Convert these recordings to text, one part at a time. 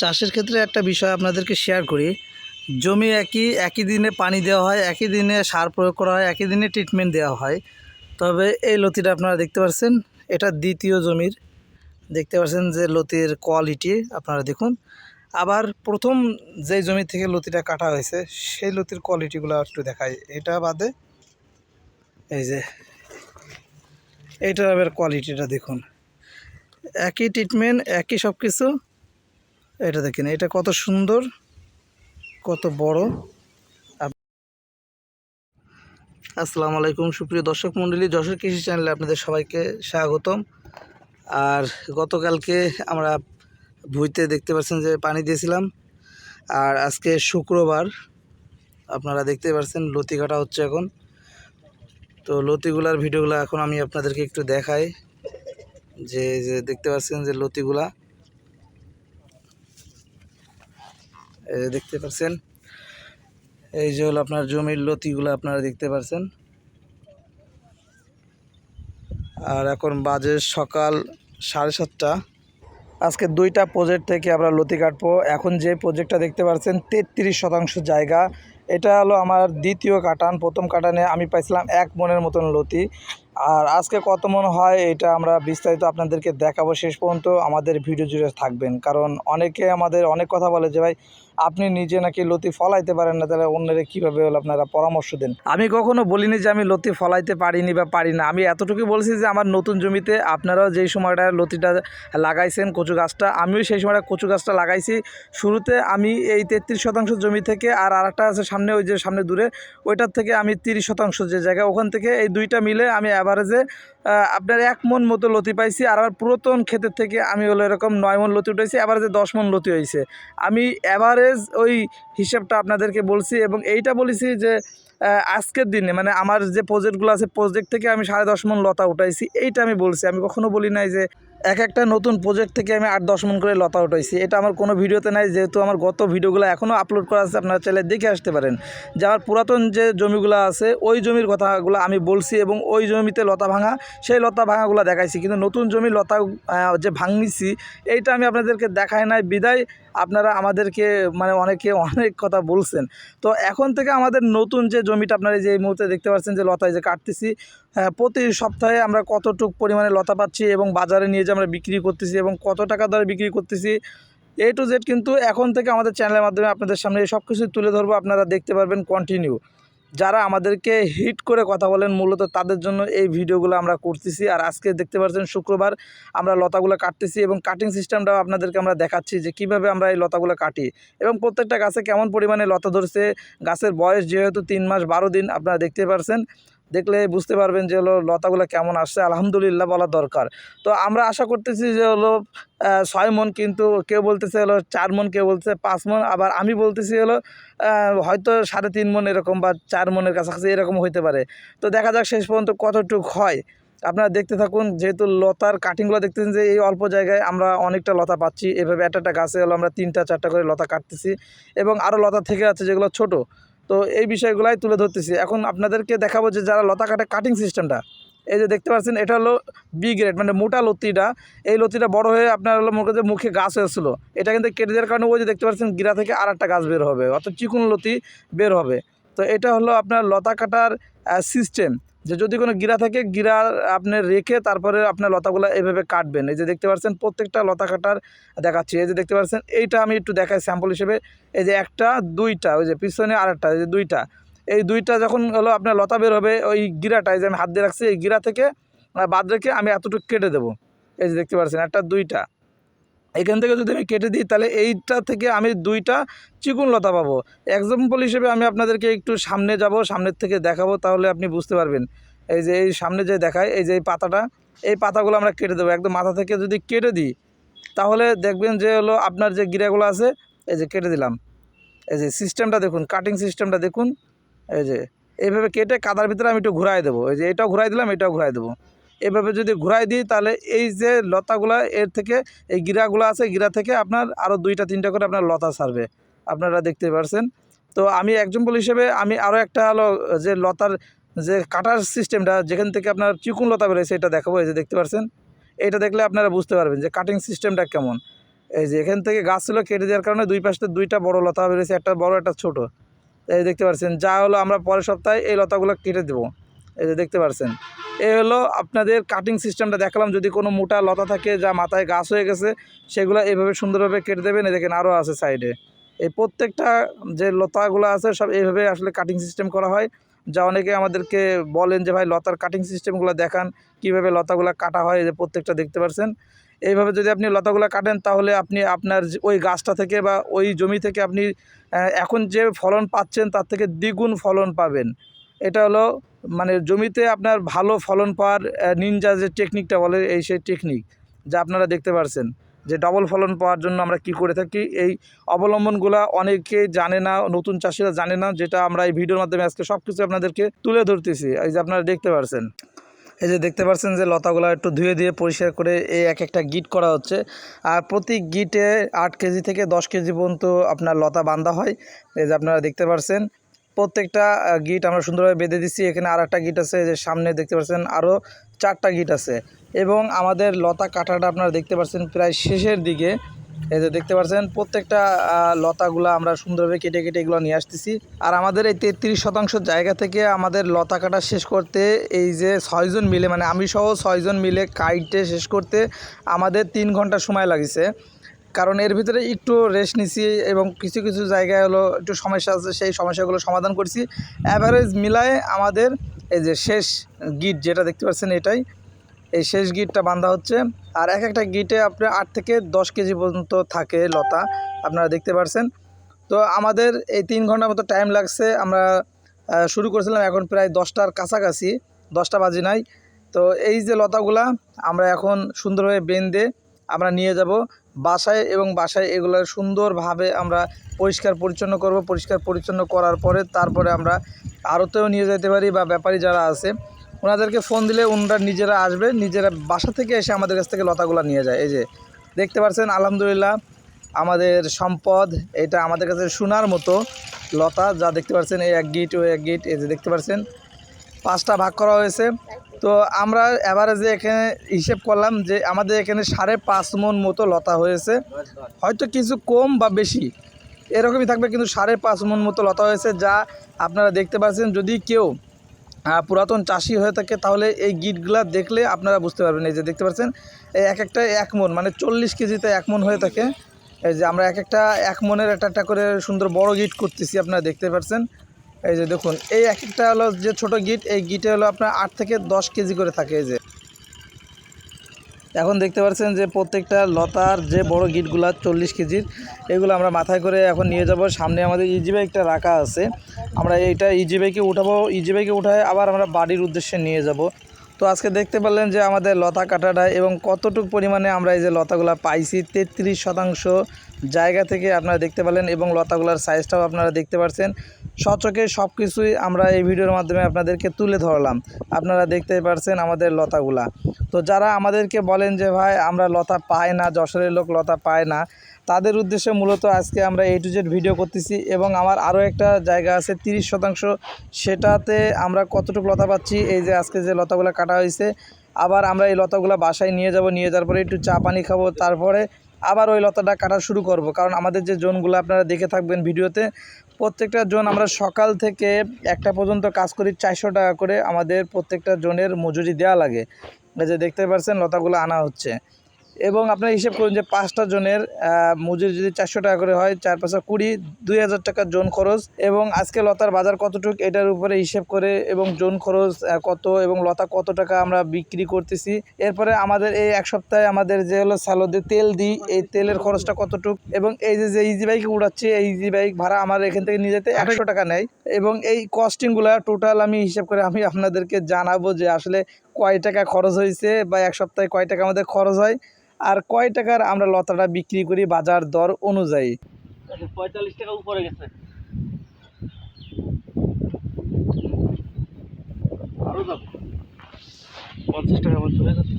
চাষের ক্ষেত্রে একটা বিষয় আপনাদেরকে শেয়ার করি। জমি একই একই দিনে পানি দেওয়া হয়, একই দিনে সার প্রয়োগ করা হয়, একই দিনে ট্রিটমেন্ট দেওয়া হয়। তবে এই লতিটা আপনারা দেখতে পাচ্ছেন এটা দ্বিতীয় জমির। দেখতে পাচ্ছেন যে লতির কোয়ালিটি আপনারা দেখুন। আবার প্রথম যে জমি থেকে লতিটা কাটা হয়েছে, সেই লতির কোয়ালিটিগুলো একটু দেখাই। এটা বাদে এই যে, এইটার আবার কোয়ালিটিটা দেখুন। একই ট্রিটমেন্ট একই সব কিছু এটা দেখেন, এটা কত সুন্দর, কত বড়। আসসালামু আলাইকুম, সুপ্রিয় দর্শক মণ্ডলী যশোর কৃষি চ্যানেলে আপনাদের সবাইকে স্বাগতম। আর গতকালকে আমরা ভুইতে দেখতে পাচ্ছেন যে পানি দিয়েছিলাম, আর আজকে শুক্রবার, আপনারা দেখতে পাচ্ছেন লতি কাটা হচ্ছে এখন। তো লতিগুলার ভিডিওগুলো এখন আমি আপনাদেরকে একটু দেখাই, যে যে দেখতে পাচ্ছেন যে লতিগুলা এই যে দেখতে পাচ্ছেন এই যে হলো আপনার জমির লতিগুলো আপনারা দেখতে পাচ্ছেন আর এখন বাজে সকাল সাড়ে সাতটা। আজকে দুইটা প্রজেক্ট থেকে আমরা লতি কাটবো। এখন যে প্রজেক্টটা দেখতে পাচ্ছেন তেত্রিশ শতাংশ জায়গা। এটা হলো আমার দ্বিতীয় কাটান, প্রথম কাটানে আমি পাইছিলাম এক মনের মতন লতি। আর আজকে কত মন হয়, এটা আমরা বিস্তারিত আপনাদেরকে দেখাবো শেষ পর্যন্ত। আমাদের ভিডিও জুড়ে থাকবেন। কারণ অনেকে আমাদের অনেক কথা বলে যে, ভাই আপনি নিজে নাকি লতি ফলাইতে পারেন না, তাহলে অন্যরা কীভাবে হলো আপনারা পরামর্শ দেন? আমি কখনো বলিনি যে আমি লতি ফলাইতে পারিনি বা পারি না। আমি এতটুকু বলছি যে আমার নতুন জমিতে আপনারাও যেই সময়টা লতিটা লাগাইছেন কচু গাছটা, আমিও সেই সময়টা কচু গাছটা লাগাইছি। শুরুতে আমি এই তেত্রিশ শতাংশ জমি থেকে আর আরেকটা আছে সামনে, ওই যে সামনে দূরে, ওইটার থেকে আমি তিরিশ শতাংশ যে জায়গা, ওখান থেকে এই দুইটা মিলে আমি অ্যাভারেজে আপনার এক মন মতো লতি পাইছি। আর আমার পুরাতন ক্ষেতের থেকে আমি হলো এরকম নয় মন লতি উঠেছি অ্যাভারেজে দশ মন লতি হয়েছে আমি অ্যাভারেজ ওই হিসাবটা আপনাদেরকে বলছি এবং এইটা বলেছি যে আজকের দিনে মানে আমার যে প্রজেক্টগুলো আছে প্রজেক্ট থেকে আমি সাড়ে দশ মন লতা উঠাইছি, এইটা আমি বলছি। আমি কখনো বলি নাই যে এক একটা নতুন প্রজেক্ট থেকে আমি আট দশ মন করে লতা উঠাইছি। এটা আমার কোনো ভিডিওতে নাই, যেহেতু আমার গত ভিডিওগুলো এখনও আপলোড করা আছে, আপনারা চাইলে দেখে আসতে পারেন। যে আমার পুরাতন যে জমিগুলো আছে, ওই জমির কথাগুলো আমি বলছি এবং ওই জমিতে লতা ভাঙা, সেই লতা ভাঙাগুলো দেখাইছি। কিন্তু নতুন জমি লতা যে ভাঙিছি, এইটা আমি আপনাদেরকে দেখাই নাই। বিদায়, আপনারা আমাদেরকে মানে অনেকে অনেক কথা বলছেন। তো এখন থেকে আমাদের নতুন যে জমিটা আপনারা যে এই মুহূর্তে দেখতে পাচ্ছেন যে লতায় যে কাটতেছি প্রতি সপ্তাহে আমরা কতটুক পরিমাণে লতা পাচ্ছি এবং বাজারে নিয়ে যে আমরা বিক্রি করতেছি এবং কত টাকা দরে বিক্রি করতেছি এ টু জেড কিন্তু এখন থেকে আমাদের চ্যানেলের মাধ্যমে আপনাদের সামনে সব কিছু তুলে ধরবো, আপনারা দেখতে পারবেন কন্টিনিউ যারা আমাদেরকে হিট করে কথা বলেন, মূলত তাদের জন্য এই ভিডিওগুলো আমরা করতেছি। আর আজকে দেখতে পাচ্ছেন শুক্রবার, আমরা লতাগুলো কাটতেছি এবং কাটিং সিস্টেমটাও আপনাদেরকে আমরা দেখাচ্ছি যে কীভাবে আমরা এই লতাগুলো কাটি। এবং প্রত্যেকটা গাছে কেমন পরিমাণে লতা ধরছে, গাছের বয়স যেহেতু তিন মাস বারো দিন, আপনারা দেখতে পারছেন। দেখলে বুঝতে পারবেন যে হলো লতাগুলো কেমন আসছে। আলহামদুলিল্লাহ বলা দরকার। তো আমরা আশা করতেছি যে হলো ছয় মন কিন্তু কেউ বলতেছে হলো, চার মন কেউ বলতেছে পাঁচ মন। আবার আমি বলতেছি হলো হয়তো সাড়ে তিন মন এরকম বা চার মনের কাছাকাছি এরকম হইতে পারে। তো দেখা যাক শেষ পর্যন্ত কতটুক হয়। আপনারা দেখতে থাকুন, যেহেতু লতার কাটিংগুলো দেখতেছেন যে এই অল্প জায়গায় আমরা অনেকটা লতা পাচ্ছি। এভাবে একটা একটা গাছে হলো আমরা তিনটা, চারটা করে লতা কাটতেছি। এবং আরও লতা থেকে আছে যেগুলো ছোট। তো এই বিষয়গুলাই তুলে ধরতেছি। এখন আপনাদেরকে দেখাবো যে যারা লতা কাটে কাটিং সিস্টেমটা এই যে দেখতে পাচ্ছেন, এটা হলো বি গ্রেড মানে মোটা লতিটা। এই লতিটা বড় হয়ে আপনার হলো যে মুখে গাছ হয়েছিল। এটা কিন্তু কেটে দেওয়ার কারণে ওই যে দেখতে পাচ্ছেন, গিরা থেকে আর একটা গাছ বের হবে, অর্থাৎ চিকুন লতি বের হবে। তো এটা হলো আপনার লতা কাটার সিস্টেম যে যদি কোনো গিরা থাকে, গিরা আপনি রেখে তারপরে আপনার লতাগুলো এভাবে কাটবেন। এই যে দেখতে পাচ্ছেন প্রত্যেকটা লতা কাটার দেখাচ্ছি। এই যে দেখতে পাচ্ছেন এইটা আমি একটু দেখাই স্যাম্পল হিসেবে। এই যে একটা, দুইটা, ওই যে পিছনে আর একটা এই যে দুইটা। এই দুইটা যখন হলো আপনার লতা বের হবে, ওই গিরাটা, এই যে আমি হাত দিয়ে রাখছি, এই গিরা থেকে বাদ রেখে আমি এতটুকু কেটে দেবো। এই যে দেখতে পাচ্ছেন একটা, দুইটা। এখান থেকে যদি আমি কেটে দিই, তাহলে এইটা থেকে আমি দুইটা চিকুন লতা পাবো। এক্সাম্পল হিসেবে আমি আপনাদেরকে একটু সামনে যাব, সামনের থেকে দেখাবো, তাহলে আপনি বুঝতে পারবেন। এই যে এই সামনে যে দেখায় এই যে এই পাতাটা, এই পাতাগুলো আমরা কেটে দেবো। একদম মাথা থেকে যদি কেটে দিই, তাহলে দেখবেন যে হলো আপনার যে গিরাগুলো আছে, এই যে কেটে দিলাম। এই যে সিস্টেমটা দেখুন কাটিং সিস্টেমটা দেখুন। এই যে, এইভাবে কেটে কাদার ভিতরে আমি একটু ঘুরাই দেবো। এই যে এটাও ঘুরাই দিলাম, এটাও ঘুরাই দেবো। এভাবে যদি ঘুরাই দিই, তাহলে এই যে লতাগুলা, এর থেকে এই গিরাগুলো আছে, গিরা থেকে আপনার আরও দুইটা, তিনটা করে আপনার লতা ছাড়বে। আপনারা দেখতে পারছেন। তো আমি এক্সাম্পল হিসেবে আমি আরও একটা হলো, যে লতার যে কাটার সিস্টেমটা যেখান থেকে আপনার চিকুন লতা বেরোয়, সেটা দেখাবো, এই যে দেখতে পারছেন। এটা দেখলে আপনারা বুঝতে পারবেন যে কাটিং সিস্টেমটা কেমন। এই যে এখান থেকে গাছ ছিল কেটে দেওয়ার কারণে দুই পাশে দুইটা বড় লতা বেরিয়েছে, একটা বড়, একটা ছোট। এই দেখতে পাচ্ছেন যা হলো আমরা পরের সপ্তাহে এই লতাগুলো কেটে দেবো। এই যে দেখতে পাচ্ছেন এই হলো আপনাদের কাটিং সিস্টেমটা দেখালাম। যদি কোনো মোটা লতা থাকে যা মাথায় গাছ হয়ে গেছে, সেগুলো এইভাবে সুন্দরভাবে কেটে দেবেন। এই দেখেন আরও আছে সাইডে। এই প্রত্যেকটা যে লতাগুলো আছে, সব এইভাবে আসলে কাটিং সিস্টেম করা হয়। যা অনেকে আমাদেরকে বলেন যে, ভাই, লতার কাটিং সিস্টেমগুলো দেখান, কীভাবে লতাগুলো কাটা হয়? যে প্রত্যেকটা দেখতে পাচ্ছেন এইভাবে যদি আপনি লতাগুলো কাটেন, তাহলে আপনি আপনার ওই গাছটা থেকে বা ওই জমি থেকে আপনি এখন যে ফলন পাচ্ছেন, তার থেকে দ্বিগুণ ফলন পাবেন। এটা হলো মানে জমিতে আপনার ভালো ফলন পাওয়ার নিনজা যে টেকনিকটা বলে, এই সেই টেকনিক যা আপনারা দেখতে পারছেন। যে ডবল ফলন পাওয়ার জন্য আমরা কি করে থাকি, এই অবলম্বনগুলো অনেকে জানে না, নতুন চাষিরা জানে না, যেটা আমরা এই ভিডিওর মাধ্যমে আজকে সব কিছু আপনাদেরকে তুলে ধরতেছি। এই যে আপনারা দেখতে পারছেন। এই যে দেখতে পাচ্ছেন যে লতাগুলো একটু ধুয়ে দিয়ে পরিষ্কার করে এই এক একটা গিট করা হচ্ছে। আর প্রতি গিটে আট কেজি থেকে দশ কেজি পর্যন্ত আপনার লতা বান্ধা হয়। এই যে আপনারা দেখতে পাচ্ছেন প্রত্যেকটা গিট আমরা সুন্দরভাবে বেঁধে দিচ্ছি এখানে আর একটা গিট আছে যে সামনে দেখতে পাচ্ছেন আরও চারটা গিট আছে। এবং আমাদের লতা কাটাটা আপনারা দেখতে পাচ্ছেন প্রায় শেষের দিকে। এই যে দেখতে পাচ্ছেন, প্রত্যেকটা লতাগুলো আমরা সুন্দরভাবে কেটে কেটে এগুলো নিয়ে আসতেছি। আর আমাদের এই তেত্রিশ শতাংশ জায়গা থেকে আমাদের লতা কাটা শেষ করতে, এই যে ছয়জন মিলে মানে আমি সহ ছয়জন মিলে কাইটে শেষ করতে আমাদের তিন ঘণ্টা সময় লাগিছে। কারণ এর ভিতরে একটু রেস্ট নিছি এবং কিছু কিছু জায়গায় হলো একটু সমস্যা আছে, সেই সমস্যাগুলো সমাধান করছি। অ্যাভারেজ মিলায়ে আমাদের এই যে শেষ গিট যেটা দেখতে পাচ্ছেন এটাই, এই শেষ গিটটা বাঁধা হচ্ছে। আর এক একটা গিটে আপনার আট থেকে দশ কেজি পর্যন্ত থাকে লতা, আপনারা দেখতে পাচ্ছেন তো আমাদের এই তিন ঘণ্টার মতো টাইম লাগছে, আমরা শুরু করেছিলাম এখন প্রায় দশটার কাছাকাছি, দশটা বাজি নাই। তো এই যে লতাগুলা, আমরা এখন সুন্দরভাবে বেঁধে আমরা নিয়ে যাব। বাসায় এবং বাসায় এগুলো সুন্দরভাবে আমরা পরিষ্কার পরিচ্ছন্ন করব। পরিষ্কার পরিচ্ছন্ন করার পরে তারপরে আমরা আড়তেও নিয়ে যেতে পারি বা ব্যাপারী যারা আছে, ওনাদেরকে ফোন দিলে ওনারা নিজেরা আসবে, নিজেরা বাসা থেকে এসে আমাদের কাছ থেকে লতাগুলো নিয়ে যায়। এই যে, দেখতে পাচ্ছেন, আলহামদুলিল্লাহ আমাদের সম্পদ, এটা আমাদের কাছে সোনার মতো লতা, যা দেখতে পাচ্ছেন, এই এক গিট ও এক গিট, এই যে দেখতে পাচ্ছেন, পাঁচটা ভাগ করা হয়েছে। তো আমরা অ্যাভারেজে এখানে হিসেব করলাম যে আমাদের এখানে সাড়ে পাঁচ মন মতো লতা হয়েছে। হয়তো কিছু কম বা বেশি, এরকমই থাকবে কিন্তু সাড়ে পাঁচ মন মতো লতা হয়েছে, যা আপনারা দেখতে পাচ্ছেন। যদি কেউ পুরাতন চাষি হয়ে থাকে, তাহলে এই গিটগুলা দেখলে আপনারা বুঝতে পারবেন। এই যে দেখতে পাচ্ছেন, এই এক একটা এক মন মানে চল্লিশ কেজিতে এক মন হয়ে থাকে। এই যে আমরা এক একটা এক মনের একটা একটা করে সুন্দর বড় গিট করতেছি, আপনারা দেখতে পাচ্ছেন। এই যে দেখুন, এই এক একটা হলো যে ছোট গিট, এই গিটে হলো আপনার আট থেকে দশ কেজি করে থাকে এই যে। এখন দেখতে পাচ্ছেন যে প্রত্যেকটা লতার যে বড় গিটগুলা চল্লিশ কেজির, এগুলো আমরা মাথায় করে এখন নিয়ে যাব। সামনে আমাদের ইজি বাইকটা রাখা আছে। আমরা এইটা ইজি বাইকে উঠাবো। ইজি বাইকে উঠায় আবার আমরা বাড়ির উদ্দেশ্যে নিয়ে যাব। তো আজকে দেখতে পারলেন যে আমাদের লতা কাটাটা এবং কতটুকু পরিমাণে আমরা এই যে লতাগুলো পাইছি, তেত্রিশ শতাংশ জায়গা থেকে আপনারা দেখতে পারলেন এবং লতাগুলার সাইজটাও আপনারা দেখতে পাচ্ছেন সচকে সব কিছুই আমরা এই ভিডিওর মাধ্যমে আপনাদেরকে তুলে ধরলাম। আপনারা দেখতে পারছেন আমাদের লতাগুলা। তো যারা আমাদেরকে বলেন যে, ভাই, আমরা লতা পাই না, যশোরের লোক লতা পায় না, তাদের উদ্দেশ্যে মূলত আজকে আমরা এ টু জেড ভিডিও করতেছি এবং আমার আরও একটা জায়গা আছে তিরিশ শতাংশ। সেটাতে আমরা কতটুকু লতা পাচ্ছি? এই যে আজকে যে লতাগুলো কাটা হয়েছে আবার আমরা এই লতাগুলো বাসায় নিয়ে যাব, নিয়ে যাওয়ার পরে একটু চা পানি খাব, তারপরে আবার ওই লতাটা কাটা শুরু করব। কারণ আমাদের যে জোনগুলো আপনারা দেখে থাকবেন ভিডিওতে প্রত্যেকটা জন আমরা সকাল থেকে একটা পর্যন্ত কাজ করি চারশো টাকা করে। আমাদের প্রত্যেকটা জনের মজুরি দেওয়া লাগে। এই যে দেখতে পাচ্ছেন, লতাগুলো আনা হচ্ছে। এবং আপনারা হিসেব করুন যে পাঁচটা জনের মজুরি যদি চারশো টাকা করে হয়, চার পাঁচশো কুড়ি, দুই হাজার টাকা জোন খরচ এবং আজকে লতার বাজার কতটুক এটার উপরে হিসেব করে এবং জোন খরচ কত এবং লতা কত টাকা আমরা বিক্রি করতেছি। এরপরে আমাদের এই এক সপ্তাহে আমাদের যে হলো স্যালোদে তেল দিই, এই তেলের খরচটা কতটুক এবং এই যে যে ইজি বাইক উড়াচ্ছি, এই ইজি বাইক ভাড়া আমার এখান থেকে নিয়ে যেতে একশো টাকা নেয় এবং এই কস্টিংগুলো টোটাল আমি হিসেব করে আমি আপনাদেরকে জানাব যে আসলে কয় টাকা খরচ হয়েছে বা এক সপ্তাহে কয় টাকা আমাদের খরচ হয়। আর কয় টাকার আমরা লতাটা বিক্রি করি বাজার দর অনুযায়ী? পঁয়তাল্লিশ টাকা উপরে গেছে। আরও পঞ্চাশ টাকা মতো যাচ্ছে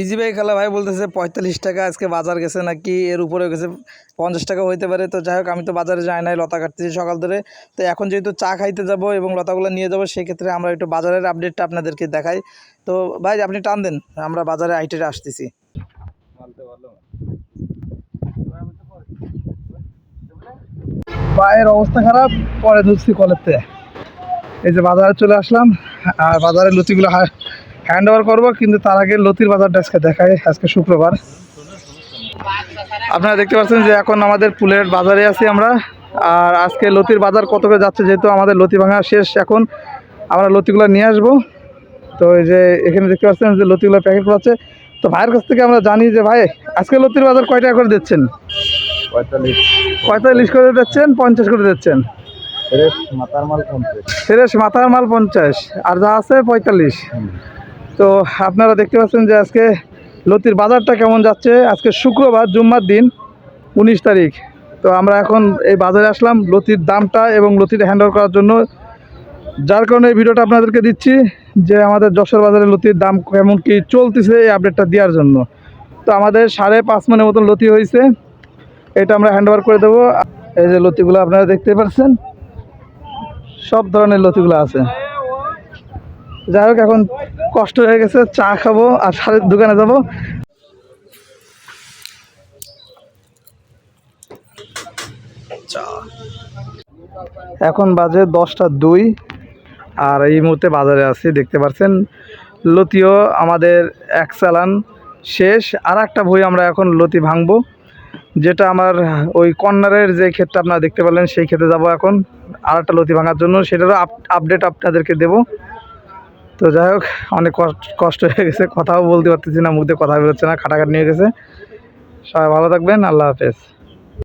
ইজি ভাই খেলা ভাই বলতেছে পঁয়তাল্লিশ টাকা, আজকে বাজার গেছে নাকি? এর উপরে গেছে পঞ্চাশ টাকা হইতে পারে। তো যাই হোক, আমি তো বাজারে যাই নাই, লতা কাটতেছি সকাল ধরে। তো এখন যেহেতু চা খাইতে যাব এবং লতাগুলো নিয়ে যাব, সেক্ষেত্রে আমরা একটু বাজারের আপডেটটা আপনাদেরকে দেখাই। তো ভাই, আপনি টান দেন, আমরা বাজারে আইটেরে আসতেছি। পায়ের অবস্থা খারাপ, পরে ধরছি কলেতে। এই যে বাজারে চলে আসলাম, আর বাজারে লতিগুলো হ্যান্ড ওভার করব কিন্তু তার আগে লতির বাজারটা আজকে দেখায় আজকে শুক্রবার। আপনারা দেখতে পাচ্ছেন যে এখন আমাদের পুলের বাজারে আছি আমরা আর আজকে লতির বাজার কত করে যাচ্ছে যেহেতু আমাদের লতি ভাঙা শেষ এখন আমরা লতিগুলো নিয়ে আসব। তো এই যে এখানে দেখতে পাচ্ছেন যে লতিগুলো প্যাকেট করাচ্ছে তো ভাইয়ের কাছ থেকে আমরা জানি যে ভাই আজকে লতির বাজার কয় টাকা করে দিচ্ছেন? পঁয়তাল্লিশ। পঁয়তাল্লিশ করে দিচ্ছেন পঞ্চাশ করে দিচ্ছেন? ফ্রেশ মাথার মাল পঞ্চাশ। আর যা আছে পঁয়তাল্লিশ। তো আপনারা দেখতে পাচ্ছেন যে আজকে লতির বাজারটা কেমন যাচ্ছে? আজকে শুক্রবার, জুম্মার দিন, উনিশ তারিখ। তো আমরা এখন এই বাজারে আসলাম, লতির দামটা এবং লতির হ্যান্ডওভার করার জন্য। যার কারণে এই ভিডিওটা আপনাদেরকে দিচ্ছি যে আমাদের যশোর বাজারে লতির দাম কেমন কি চলতেছে এই আপডেটটা দেওয়ার জন্য। তো আমাদের সাড়ে পাঁচ মনের মতন লতি হয়েছে। এটা আমরা হ্যান্ডওভার করে দেবো। এই যে লতিগুলো আপনারা দেখতে পাচ্ছেন, সব ধরনের লতিগুলো আছে। যাই হোক, এখন কষ্ট হয়ে গেছে, চা খাব আর সারের দোকানে যাব। এখন বাজে দশটা দুই, আর এই মুহূর্তে বাজারে আছি, দেখতে পাচ্ছেন। লতিও আমাদের এক চালান শেষ, আর একটা বই আমরা এখন লতি ভাঙবো, যেটা আমার ওই কর্নারের যে ক্ষেতটা আপনারা দেখতে পারলেন, সেই ক্ষেতে যাব এখন। আর একটা লতি ভাঙার জন্য, সেটারও আপডেট আপনাদেরকে দেবো। তো যাই হোক, অনেক কষ্ট- হয়ে গেছে, কথাও বলতে পারতেছি না, মুখ দিয়ে কথা বেরোচ্ছে না খাটাখাটি নিয়ে গেছে। সবাই ভালো থাকবেন, আল্লাহ হাফেজ।